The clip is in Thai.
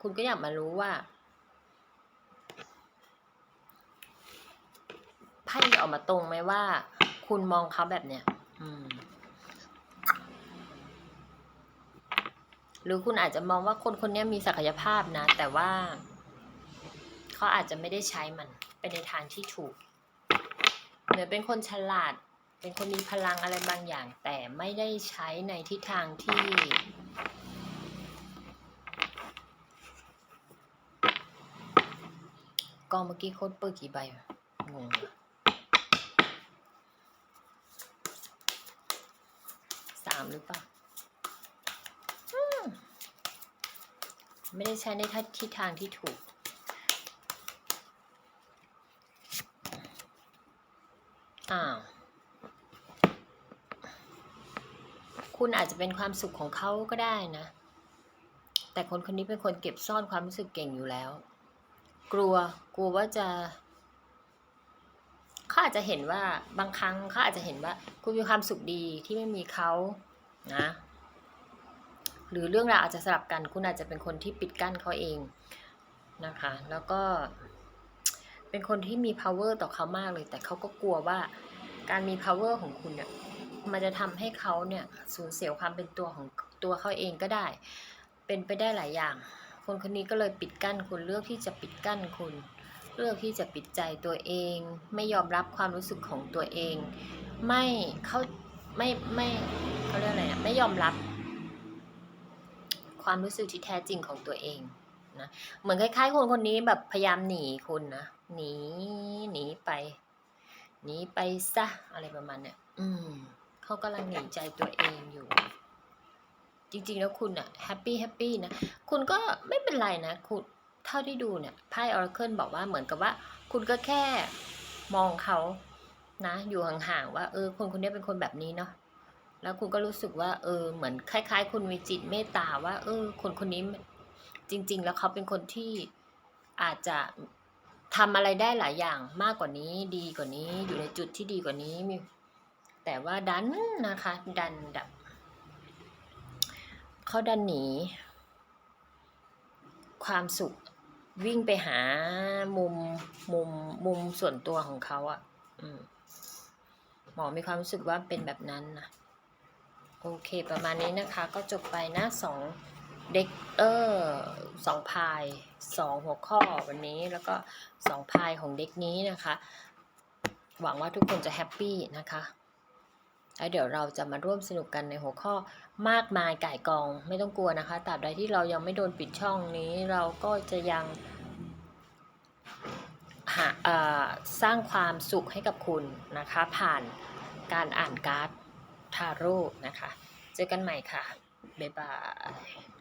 คุณก็อยากมารู้ว่าไพ่ออกมาตรงไหมว่า คุณมองเขาแบบเนี้ยหรือคุณอาจจะมองว่าคนคนนี้มีศักยภาพนะ แต่ว่าเขาอาจจะไม่ได้ใช้มันไปในทางที่ถูกเหมือนเป็นคนฉลาด เป็นคนมีพลังอะไรบางอย่าง แต่ไม่ได้ใช้ในทิศทางที่ กองเมื่อกี้โคตรเปิดกี่ใบงงสามหรือเปล่าไม่ได้ใช้ในทิศทางที่ถูกอ้าวคุณอาจจะเป็นความสุขของเขาก็ได้นะ แต่คนคนนี้เป็นคนเก็บซ่อนความรู้สึกเก่งอยู่แล้ว กลัวกลัวว่าจะเขาอาจจะเห็นว่าบางครั้งเขาอาจจะเห็นว่า คุณมีความสุขดีที่ไม่มีเขานะ หรือเรื่องราวอาจจะสลับกัน คุณอาจจะเป็นคนที่ปิดกั้นเขาเองนะคะ แล้วก็ เป็นคนที่มี power ต่อเขามากเลย แต่เขาก็กลัวว่าการมี power ของคุณเนี่ยมันจะทำให้เขาเนี่ยสูญเสียความเป็นตัวของตัวเขาเองก็ได้ เป็นไปได้หลายอย่าง คนคนนี้ก็เลยปิดกั้นคุณเลือกที่จะปิดกั้นคุณ เลือกที่จะปิดใจตัวเอง ไม่ยอมรับความรู้สึกของตัวเอง ไม่เขาไม่ไม่เขาเรียกอะไรนะไม่ยอมรับ ความรู้สึกที่แท้จริงของตัวเองนะเหมือนคล้าย ๆ คนคนนี้แบบพยายามหนีคุณนะหนีหนีไปหนีไปซะอะไรประมาณเนี้ยอืมเขากำลังหนีใจตัวเองอยู่ จริงๆ แล้วคุณอะแฮปปี้แฮปปี้นะ คุณก็ไม่เป็นไรนะ คุณเท่าที่ดูเนี่ยไพ่ออร์เคิลบอกว่าเหมือนกับว่า คุณก็แค่มองเขานะ อยู่ห่างๆว่าเออคนคนนี้เป็นคนแบบนี้เนาะแล้วคุณก็รู้สึกว่า เออ เหมือนคล้าย ๆ คุณมีจิตเมตตาว่า เออ คนคนนี้จริง ๆ แล้วเขาเป็นคนที่อาจจะทำอะไรได้หลายอย่างมากกว่านี้ ดีกว่านี้ อยู่ในจุดที่ดีกว่านี้มีแต่ว่าดันนะคะ ดันดับ เขาดันหนี ความสุขวิ่งไปหามุมมุมมุมส่วนตัวของเขาอะ่ะหมอมีความรู้สึกว่าเป็นแบบนั้นนะโอเค ประมาณนี้นะคะ ก็จบไปนะสองเด็กเออสองพายสองหัวข้อวันนี้แล้วก็สองพายของเด็กนี้นะคะ หวังว่าทุกคนจะแฮปปี้นะคะ แล้วเดี๋ยวเราจะมาร่วมสนุกกันในหัวข้อมากมายก่ายกองไม่ต้องกลัวนะคะตราบใดที่เรายังไม่โดนปิดช่องนี้ เราก็จะยังหาเอ่อสร้างความสุขให้กับคุณนะคะ ผ่านการอ่านการ์ดทาโร่นะคะ เจอกันใหม่ค่ะ บ๊ายบาย